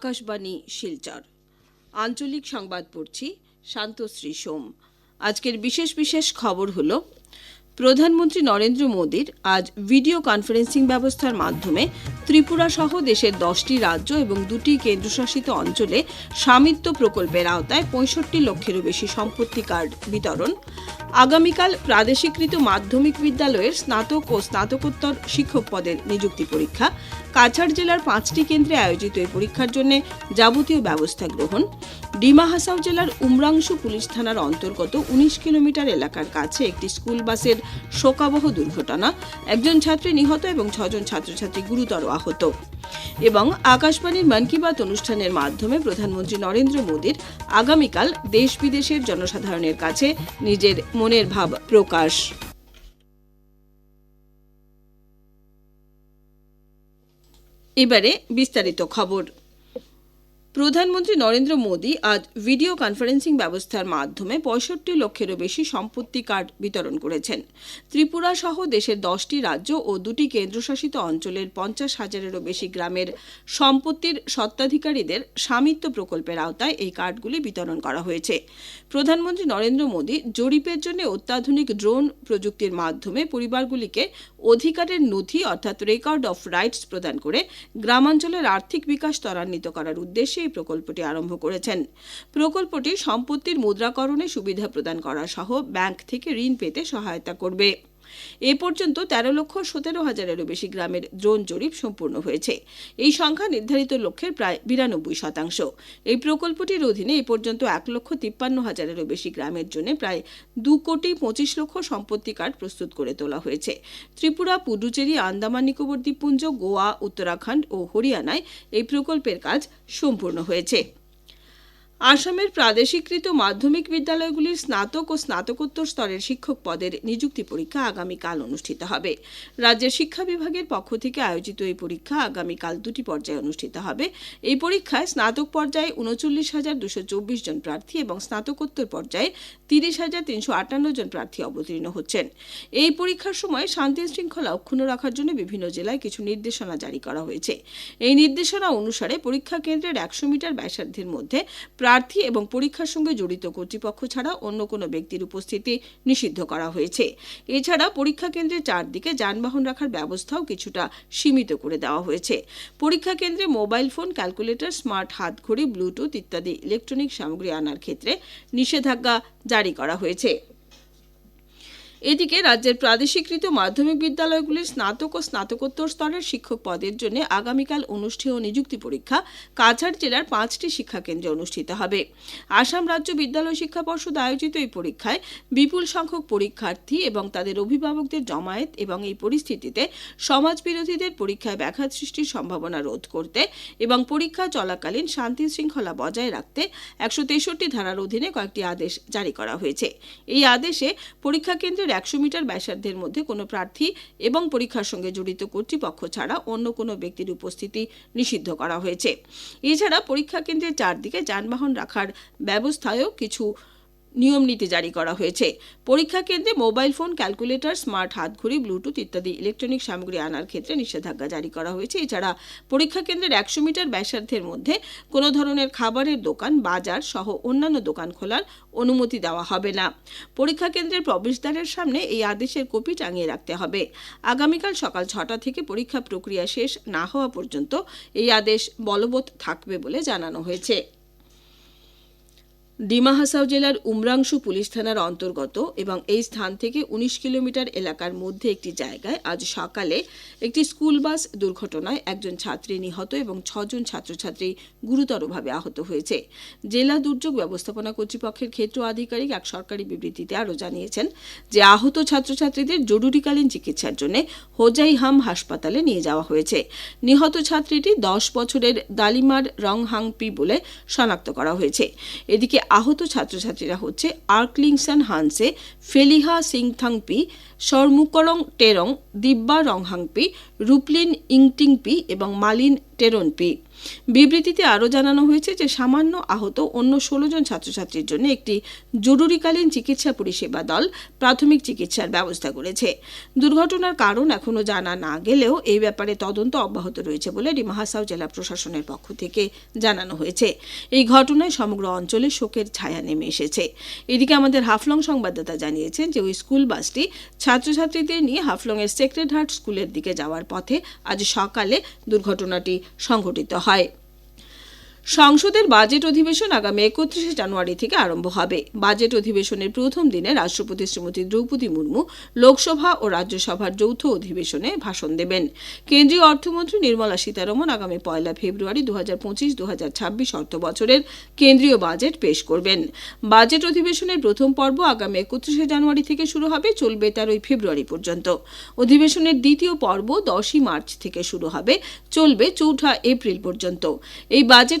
আকাশবাণী শিলচর। আঞ্চলিক সংবাদ পড়ছি শান্তশ্রী সোম। আজকের বিশেষ বিশেষ খবর হলো প্রধানমন্ত্রী নরেন্দ্র মোদীর আজ ভিডিও কনফারেন্সিং ব্যবস্থার মাধ্যমে ত্রিপুরা সহ দেশের দশটি রাজ্য এবং দুটি কেন্দ্রশাসিত অঞ্চলে স্বামিত্ব প্রকল্পের আওতায় পঁয়ষট্টি লক্ষেরও বেশি সম্পত্তি কার্ড বিতরণ। আগামীকাল প্রাদেশিকৃত মাধ্যমিক বিদ্যালয়ের স্নাতক ও স্নাতকোত্তর শিক্ষক পদের নিযুক্তি পরীক্ষা। কাছাড় জেলার পাঁচটি কেন্দ্রে আয়োজিত এই পরীক্ষার জন্য যাবতীয় ব্যবস্থা গ্রহণ। ডিমা হাসাও জেলার উমরাংশু পুলিশ থানার অন্তর্গত উনিশ কিলোমিটার এলাকার কাছে একটি স্কুল বাসের শোকাবহ দুর্ঘটনা। একজন ছাত্রী নিহত এবং ছজন ছাত্রছাত্রী গুরুতর আহত। এবং আকাশবাণীর মন কি বাত অনুষ্ঠানের মাধ্যমে প্রধানমন্ত্রী নরেন্দ্র মোদীর আগামীকাল দেশ বিদেশের জনসাধারণের কাছে নিজের মনের ভাব প্রকাশ। এবারে বিস্তারিত খবর। প্রধানমন্ত্রী নরেন্দ্র মোদী আজ ভিডিও কনফারেন্সিং ব্যবস্থার মাধ্যমে পঁয়ষট্টি লক্ষেরও বেশি সম্পত্তি কার্ড বিতরণ করেছেন। ত্রিপুরা সহ দেশের দশটি রাজ্য ও দুটি কেন্দ্রশাসিত অঞ্চলের পঞ্চাশ হাজারেরও বেশি গ্রামের সম্পত্তির স্বত্বাধিকারীদের স্বামিত্ব প্রকল্পের আওতায় এই কার্ডগুলি বিতরণ করা হয়েছে। প্রধানমন্ত্রী নরেন্দ্র মোদী জরিপের জন্য অত্যাধুনিক ড্রোন প্রযুক্তির মাধ্যমে পরিবারগুলিকে অধিকারের নথি অর্থাৎ রেকর্ড অফ রাইটস প্রদান করে গ্রামাঞ্চলের আর্থিক বিকাশ ত্বরান্বিত করার উদ্দেশ্যে এই প্রকল্পটি আরম্ভ করেছেন। প্রকল্পটি সম্পত্তির মুদ্রাকরণে সুবিধা প্রদান করা সহ ব্যাংক থেকে ঋণ পেতে সহায়তা করবে। এ পর্যন্ত তেরো লক্ষ সতেরো হাজারেরও বেশি গ্রামের ড্রোন জরিপ সম্পূর্ণ হয়েছে। এই সংখ্যা নির্ধারিত লক্ষ্যের প্রায় বিরানব্বই শতাংশ। এই প্রকল্পটির অধীনে এ পর্যন্ত এক লক্ষ তিপ্পান্ন হাজারেরও বেশি গ্রামের জন্য প্রায় দু কোটি পঁচিশ লক্ষ সম্পত্তি কার্ড প্রস্তুত করে তোলা হয়েছে। ত্রিপুরা, পুডুচেরি, আন্দামান, নিকোবর দ্বীপপুঞ্জ, গোয়া, উত্তরাখণ্ড ও হরিয়ানায় এই প্রকল্পের কাজ সম্পূর্ণ হয়েছে। আসামের প্রাদেশিকৃত মাধ্যমিক বিদ্যালয়গুলির স্নাতক ও স্নাতকোত্তর স্তরের শিক্ষক পদের নিযুক্তি পরীক্ষা আগামীকাল অনুষ্ঠিত হবে। রাজ্যের শিক্ষা বিভাগের পক্ষ থেকে আয়োজিত এই পরীক্ষা আগামীকাল দুটি পর্যায়ে অনুষ্ঠিত হবে। এই পরীক্ষায় স্নাতক পর্যায়ে উনচল্লিশ হাজার দুশো চব্বিশ জন প্রার্থী এবং স্নাতকোত্তর পর্যায়ে তিরিশ হাজার তিনশো আটান্ন জন প্রার্থী অবতীর্ণ হচ্ছেন। এই পরীক্ষার সময় শান্তি শৃঙ্খলা অক্ষুণ্ণ রাখার জন্য বিভিন্ন জেলায় কিছু নির্দেশনা জারি করা হয়েছে। এই নির্দেশনা অনুসারে পরীক্ষা কেন্দ্রের একশো মিটার ব্যাসার্ধের মধ্যে প্রার্থী এবং পরীক্ষার সঙ্গে জড়িত কর্তৃপক্ষ ছাড়া অন্য কোনো ব্যক্তির উপস্থিতি নিষিদ্ধ করা হয়েছে। এছাড়া পরীক্ষা কেন্দ্রের চারদিকে যানবাহন রাখার ব্যবস্থাও কিছুটা সীমিত করে দেওয়া হয়েছে। পরীক্ষা কেন্দ্রে মোবাইল ফোন, ক্যালকুলেটর, স্মার্ট হাতঘড়ি, ব্লুটুথ ইত্যাদি ইলেকট্রনিক সামগ্রী আনার ক্ষেত্রে নিষেধাজ্ঞা জারি করা হয়েছে। এদিকে রাজ্যের প্রাদেশিকৃত মাধ্যমিক বিদ্যালয়গুলির স্নাতক ও স্নাতকোত্তর স্তরের শিক্ষক পদের জন্য আগামীকাল অনুষ্ঠেয় নিযুক্তি পরীক্ষা কাছাড় জেলার পাঁচটি শিক্ষাকেন্দ্রে অনুষ্ঠিত হবে। আসাম রাজ্য বিদ্যালয় শিক্ষা পর্ষদ আয়োজিত এই পরীক্ষায় বিপুল সংখ্যক পরীক্ষার্থী এবং তাদের অভিভাবকদের জমায়েত এবং এই পরিস্থিতিতে সমাজ বিরোধীদের পরীক্ষায় ব্যাঘাত সৃষ্টির সম্ভাবনা রোধ করতে এবং পরীক্ষা চলাকালীন শান্তি শৃঙ্খলা বজায় রাখতে একশো তেষট্টি ধারার অধীনে কয়েকটি আদেশ জারি করা হয়েছে। এই আদেশে পরীক্ষা কেন্দ্রের একশো মিটার ব্যাসার্ধের মধ্যে কোনো প্রার্থী এবং পরীক্ষার সঙ্গে জড়িত কর্তৃপক্ষ ছাড়া অন্য কোনো ব্যক্তির উপস্থিতি নিষিদ্ধ করা হয়েছে। এছাড়া পরীক্ষা কেন্দ্রের চারদিকে যানবাহন রাখার ব্যবস্থায়ও কিছু নিয়ম নীতি জারি করা হয়েছে। পরীক্ষা কেন্দ্রে মোবাইল ফোন, ক্যালকুলেটর, স্মার্ট হাতঘড়ি, ব্লুটুথ ইত্যাদি ইলেকট্রনিক সামগ্রী আনার ক্ষেত্রে নিষেধাজ্ঞা জারি করা হয়েছে। এছাড়া পরীক্ষা কেন্দ্রের একশো মিটার ব্যাসার্ধের মধ্যে কোনো ধরনের খাবারের দোকান, বাজার সহ অন্যান্য দোকান খোলার অনুমতি দেওয়া হবে না। পরীক্ষা কেন্দ্রের প্রবেশদ্বারের সামনে এই আদেশের কপি টাঙিয়ে রাখতে হবে। আগামীকাল সকাল ছটা থেকে পরীক্ষা প্রক্রিয়া শেষ না হওয়া পর্যন্ত এই আদেশ বলবৎ থাকবে বলে জানানো হয়েছে। ডিমা হাসাও জেলার উমরাংশু পুলিশ থানার অন্তর্গত এবং এই স্থান থেকে উনিশ কিলোমিটার এলাকার মধ্যে একটি জায়গায় আজ সকালে একটি স্কুল বাস দুর্ঘটনায় একজন ছাত্রী নিহত এবং ছজন ছাত্রছাত্রী গুরুতরভাবে আহত হয়েছে। জেলা দুর্যোগ ব্যবস্থাপনা কর্তৃপক্ষের ক্ষেত্র আধিকারিক এক সরকারি বিবৃতিতে আরও জানিয়েছেন যে আহত ছাত্রছাত্রীদের জরুরিকালীন চিকিৎসার জন্য হোজাইহাম হাসপাতালে নিয়ে যাওয়া হয়েছে। নিহত ছাত্রীটি দশ বছরের দালিমার রংহাংপি বলে শনাক্ত করা হয়েছে। এদিকে আহত ছাত্রছাত্রীরা হচ্ছে আর্কলিংসান হানসে, ফেলিহা সিংথাংপি সরমুকরং টেরং দিব্যা রংহাংপি, রুপলিন ইংটিংপি এবং মালিন টেরনপি। বিবৃতিতে আরও জানানো হয়েছে যে সামান্য আহত অন্য ষোলো জন ছাত্রছাত্রীর জন্য একটি জরুরিকালীন চিকিৎসা পরিষেবা দল প্রাথমিক চিকিৎসার ব্যবস্থা করেছে। দুর্ঘটনার কারণ এখনও জানা না গেলেও এই ব্যাপারে তদন্ত অব্যাহত রয়েছে বলে ডিমাহাসাও জেলা প্রশাসনের পক্ষ থেকে জানানো হয়েছে। এই ঘটনায় সমগ্র অঞ্চলে শোকের ছায়া নেমে এসেছে। এদিকে আমাদের হাফলং সংবাদদাতা জানিয়েছেন যে ওই স্কুল বাসটি ছাত্রছাত্রীদের নিয়ে হাফলংয়ের সেক্রেড হার্ট স্কুলের দিকে যাওয়ার পথে আজ সকালে দুর্ঘটনাটি সংঘটিত হয়। height সংসদের বাজেট অধিবেশন আগামী একত্রিশে জানুয়ারি থেকে আরম্ভ হবে। বাজেট অধিবেশনের প্রথম দিনে রাষ্ট্রপতি শ্রীমতী দ্রৌপদী মুর্মু লোকসভা ও রাজ্যসভার যৌথ অধিবেশনে ভাষণ দেবেন। কেন্দ্রীয় অর্থমন্ত্রী নির্মলা সীতারমন আগামী পয়লা ফেব্রুয়ারি দু হাজার পঁচিশ দু হাজার ছাব্বিশ অর্থ বছরের কেন্দ্রীয় বাজেট পেশ করবেন। বাজেট অধিবেশনের প্রথম পর্ব আগামী একত্রিশে জানুয়ারি থেকে শুরু হবে, চলবে তেরোই ফেব্রুয়ারি পর্যন্ত। অধিবেশনের দ্বিতীয় পর্ব দশই মার্চ থেকে শুরু হবে, চলবে চৌঠা এপ্রিল পর্যন্ত। এই বাজেট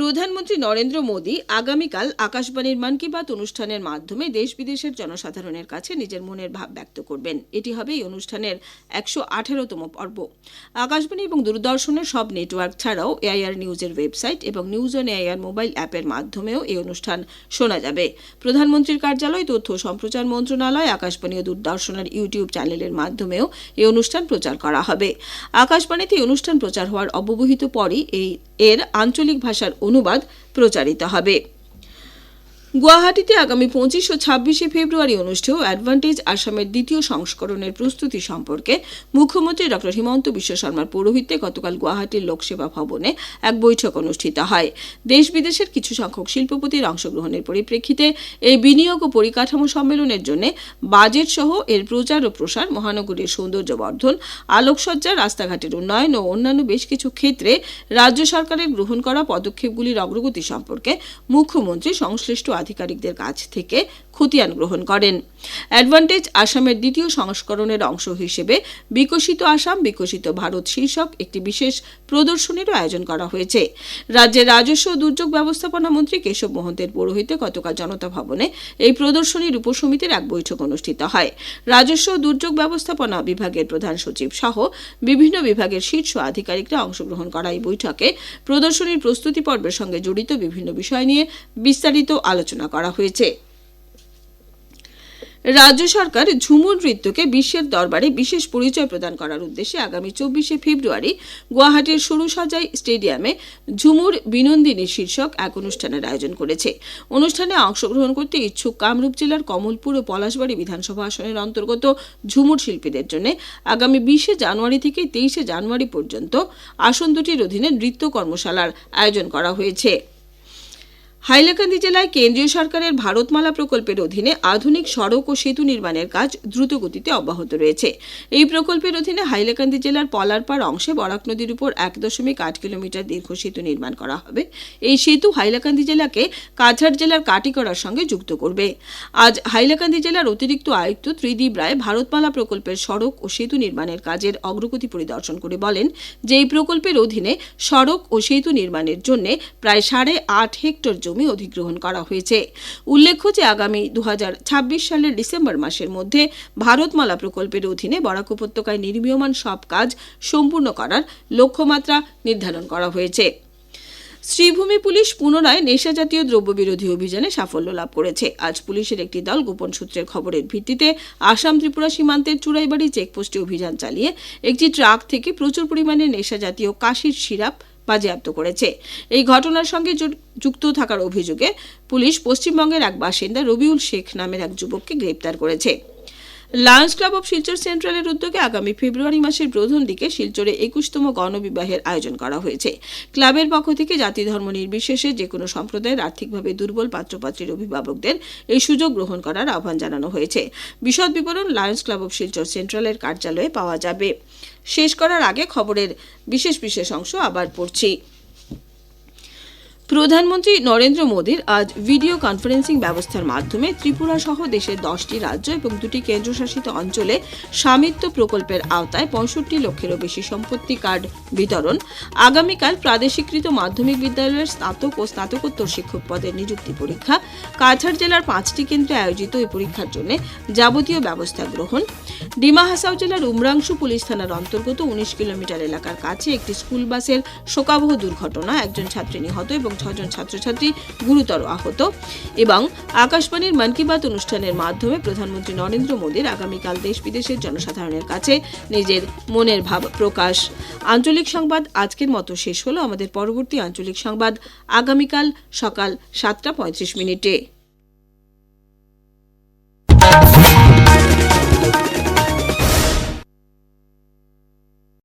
প্রধানমন্ত্রী নরেন্দ্র মোদী আগামীকাল আকাশবাণীর মন কি বাত অনুষ্ঠানের মাধ্যমে দেশ বিদেশের জনসাধারণের কাছে নিজের মনের ভাব ব্যক্ত করবেন। এটি হবে এই অনুষ্ঠানের একশো আঠেরোতম পর্ব। আকাশবাণী এবং দূরদর্শনের সব নেটওয়ার্ক ছাড়াও এআইআর নিউজের ওয়েবসাইট এবং নিউজ অন এআইআর মোবাইল অ্যাপের মাধ্যমেও এই অনুষ্ঠান শোনা যাবে। প্রধানমন্ত্রীর কার্যালয়, তথ্য সম্প্রচার মন্ত্রণালয়, আকাশবাণী ও দূরদর্শনের ইউটিউব চ্যানেলের মাধ্যমেও এই অনুষ্ঠান প্রচার করা হবে। আকাশবাণীতে অনুষ্ঠান প্রচার হওয়ার অব্যবহিত পরই এই এর আঞ্চলিক ভাষার অনুবাদ প্রচারিত হবে। গুয়াহাটিতে আগামী পঁচিশ ও ছাব্বিশে ফেব্রুয়ারি অনুষ্ঠেয় অ্যাডভান্টেজ আসামের দ্বিতীয় সংস্করণের প্রস্তুতি সম্পর্কে মুখ্যমন্ত্রী ডক্টর হিমন্ত বিশ্ব শর্মার পৌরোহিত্যে গতকাল গুয়াহাটির লোকসেবা ভবনে এক বৈঠক অনুষ্ঠিত হয়। দেশ বিদেশের কিছু সংখ্যক শিল্পপতির অংশগ্রহণের পরিপ্রেক্ষিতে এই বিনিয়োগ ও পরিকাঠামো সম্মেলনের জন্য বাজেট সহ এর প্রচার ও প্রসার মহানগরীর সৌন্দর্য বর্ধন আলোকসজ্জা, রাস্তাঘাটের উন্নয়ন ও অন্যান্য বেশ কিছু ক্ষেত্রে রাজ্য সরকারের গ্রহণ করা পদক্ষেপগুলির অগ্রগতি সম্পর্কে মুখ্যমন্ত্রী সংশ্লিষ্ট আধিকারিকদের কাছ থেকে খতিয়ান গ্রহণ করেন। অ্যাডভান্টেজ আসামের দ্বিতীয় সংস্করণের অংশ হিসেবে বিকশিত আসাম, বিকশিত ভারত শীর্ষক একটি বিশেষ প্রদর্শনীরও আয়োজন করা হয়েছে। রাজ্যের রাজস্ব দুর্যোগ ব্যবস্থাপনা মন্ত্রী কেশব মহন্তের পৌরোহিত্যে গতকাল জনতা ভবনে এই প্রদর্শনীর উপসমিতির এক বৈঠক অনুষ্ঠিত হয়। রাজস্ব দুর্যোগ ব্যবস্থাপনা বিভাগের প্রধান সচিব সহ বিভিন্ন বিভাগের শীর্ষ আধিকারিকরা অংশগ্রহণ করা এই বৈঠকে প্রদর্শনীর প্রস্তুতি পর্বের সঙ্গে জড়িত বিভিন্ন বিষয় নিয়ে বিস্তারিত আলোচনা করা হয়েছে। রাজ্য সরকার ঝুমুর নৃত্যকে বিশ্বের দরবারে বিশেষ পরিচয় প্রদান করার উদ্দেশ্যে আগামী চব্বিশে ফেব্রুয়ারি গুয়াহাটির সরুসাজাই স্টেডিয়ামে ঝুমুর বিনন্দিনী শীর্ষক এক অনুষ্ঠানের আয়োজন করেছে। অনুষ্ঠানে অংশগ্রহণ করতে ইচ্ছুক কামরূপ জেলার কমলপুর ও পলাশবাড়ি বিধানসভা আসনের অন্তর্গত ঝুমুর শিল্পীদের জন্য আগামী বিশে জানুয়ারি থেকে তেইশে জানুয়ারি পর্যন্ত আসন দুটির অধীনে নৃত্য কর্মশালার আয়োজন করা হয়েছে। হাইলাকান্দি জেলায় কেন্দ্রীয় সরকারের ভারতমালা প্রকল্পের অধীনে আধুনিক সড়ক ও সেতু নির্মাণের কাজ দ্রুত গতিতে অব্যাহত রয়েছে। এই প্রকল্পের অধীনে হাইলাকান্দি জেলার পলারপাড় অংশে বরাক নদীর উপর এক দশমিক আট কিলোমিটার দীর্ঘ সেতু নির্মাণ করা হবে। এই সেতু হাইলাকান্দি জেলাকে কাছাড় জেলার কাটিকড়ার সঙ্গে যুক্ত করবে। আজ হাইলাকান্দি জেলার অতিরিক্ত আয়ুক্ত ত্রিদীপ রায় ভারতমালা প্রকল্পের সড়ক ও সেতু নির্মাণের কাজের অগ্রগতি পরিদর্শন করে বলেন যে, এই প্রকল্পের অধীনে সড়ক ও সেতু নির্মাণের জন্য প্রায় সাড়ে আট হেক্টর জমি অধিগ্রহণ করা হয়েছে। উল্লেখ্য যে আগামী দু সালের ডিসেম্বর মাসের মধ্যে ভারতমালা প্রকল্পের অধীনে বরাক উপত্যকায় নির্মীয়মান সব কাজ সম্পূর্ণ করার লক্ষ্যমাত্রা নির্ধারণ করা হয়েছে। শ্রীভূমি পুলিশ পুনরায় নেশাজাতীয় দ্রব্য বিরোধী অভিযানে সাফল্য লাভ করেছে। আজ পুলিশের একটি দল গোপন সূত্রের খবরের ভিত্তিতে আসাম ত্রিপুরা সীমান্তের চুড়াইবাড়ি চেকপোস্টে অভিযান চালিয়ে একটি ট্রাক থেকে প্রচুর পরিমাণে নেশাজাতীয় কাশির সিরাপ বাজেয়াপ্ত করেছে। এই ঘটনার সঙ্গে যুক্ত থাকার অভিযোগে পুলিশ পশ্চিমবঙ্গের এক বাসিন্দা রবিউল শেখ নামের এক যুবককে গ্রেপ্তার করেছে। লায়ন্স ক্লাব অব শিলচর সেন্ট্রালের উদ্যোগে আগামী ফেব্রুয়ারি মাসের প্রথম দিকে শিলচরে একুশতম গণবিবাহের আয়োজন করা হয়েছে। ক্লাবের পক্ষ থেকে জাতি ধর্ম নির্বিশেষে যে কোনো সম্প্রদায়ের আর্থিকভাবে দুর্বল পাত্রপাত্রীর অভিভাবকদের এই সুযোগ গ্রহণ করার আহ্বান জানানো হয়েছে। বিশদ বিবরণ লায়ন্স ক্লাব অব শিলচর সেন্ট্রালের কার্যালয়ে পাওয়া যাবে। শেষ করার আগে খবরের বিশেষ বিশেষ অংশ আবার পড়ছি। প্রধানমন্ত্রী নরেন্দ্র মোদীর আজ ভিডিও কনফারেন্সিং ব্যবস্থার মাধ্যমে ত্রিপুরা সহ দেশের দশটি রাজ্য এবং দুটি কেন্দ্রশাসিত অঞ্চলে স্বামিত্ব প্রকল্পের আওতায় পঁয়ষট্টি লক্ষেরও বেশি সম্পত্তি কার্ড বিতরণ, আগামীকাল প্রাদেশিকৃত মাধ্যমিক বিদ্যালয়ের স্নাতক ও স্নাতকোত্তর শিক্ষক পদের নিযুক্তি পরীক্ষা, কাছাড় জেলার পাঁচটি কেন্দ্রে আয়োজিত এই পরীক্ষার জন্য যাবতীয় ব্যবস্থা গ্রহণ। ডিমা হাসাও জেলার উমরাংশু পুলিশ থানার অন্তর্গত উনিশ কিলোমিটার এলাকার কাছে একটি স্কুল বাসের শোকাবহ দুর্ঘটনা, একজন ছাত্রী নিহত এবং ছজন ছাত্রছাত্রী গুরুতর আহত এবং আকাশবাণীর মন কি বাত অনুষ্ঠানের মাধ্যমে প্রধানমন্ত্রী নরেন্দ্র মোদীর আগামীকাল দেশ বিদেশের জনসাধারণের কাছে নিজের মনের ভাব প্রকাশ। আঞ্চলিক সংবাদ আজকের মতো শেষ হলো। আমাদের পরবর্তী আঞ্চলিক সংবাদ আগামীকাল সকাল সাতটা পঁয়ত্রিশ মিনিটে।